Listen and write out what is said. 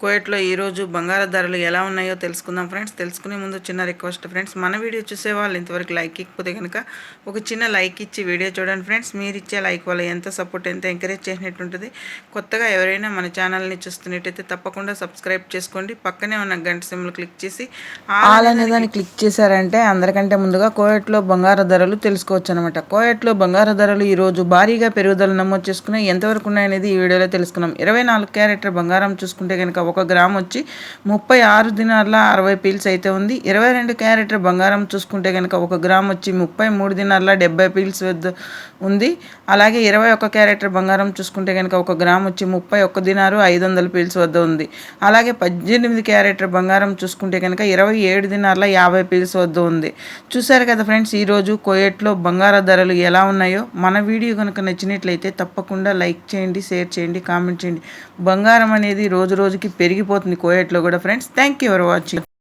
కోయట్లో ఈరోజు బంగారు ధరలు ఎలా ఉన్నాయో తెలుసుకుందాం ఫ్రెండ్స్. తెలుసుకునే ముందు చిన్న రిక్వెస్ట్ ఫ్రెండ్స్. మన వీడియో చూసే వాళ్ళు ఇంతవరకు లైక్ ఇకపోతే కనుక ఒక చిన్న లైక్ ఇచ్చి వీడియో చూడండి ఫ్రెండ్స్. మీరు ఇచ్చే లైక్ వల్ల ఎంత సపోర్ట్ ఎంత ఎంకరేజ్ చేసినట్టు ఉంటుంది. కొత్తగా ఎవరైనా మన ఛానల్ని చూస్తున్నట్టయితే తప్పకుండా సబ్స్క్రైబ్ చేసుకోండి. పక్కనే ఉన్న గంట సిమ్లు క్లిక్ చేసి ఆల్ అనే దాన్ని క్లిక్ చేశారంటే అందరికంటే ముందుగా కోయట్లో బంగారు ధరలు తెలుసుకోవచ్చు అనమాట కోయట్లో బంగారు ధరలు ఈరోజు భారీగా పెరుగుదల నమోదు చేసుకుని ఎంతవరకు ఉన్నాయనేది ఈ వీడియోలో తెలుసుకున్నాం ఇరవై నాలుగు క్యారెక్టర్ బంగారం చూసుకుంటే కనుక ఒక గ్రామ్ వచ్చి ముప్పై ఆరు దినార్ల అరవై పీల్స్ అయితే ఉంది. ఇరవై రెండు క్యారెటర్ బంగారం చూసుకుంటే కనుక ఒక గ్రామ్ వచ్చి ముప్పై మూడు దినార్ల డెబ్బై పీల్స్ వద్ద ఉంది. అలాగే ఇరవై ఒక్క క్యారెటర్ బంగారం చూసుకుంటే కనుక ఒక గ్రామ్ వచ్చి ముప్పై ఒక్క దినారు ఐదు వందల పీల్స్ వద్ద ఉంది. అలాగే పద్దెనిమిది క్యారెటర్ బంగారం చూసుకుంటే కనుక ఇరవై ఏడు దినార్ల యాభై పీల్స్ వద్ద ఉంది. చూశారు కదా ఫ్రెండ్స్ ఈరోజు కోయట్లో బంగార ధరలు ఎలా ఉన్నాయో? మన వీడియో కనుక నచ్చినట్లయితే తప్పకుండా లైక్ చేయండి షేర్ చేయండి కామెంట్ చేయండి. బంగారం అనేది రోజు రోజుకి పెరిగిపోతుంది కోయట్లో కూడా friends. Thank you for watching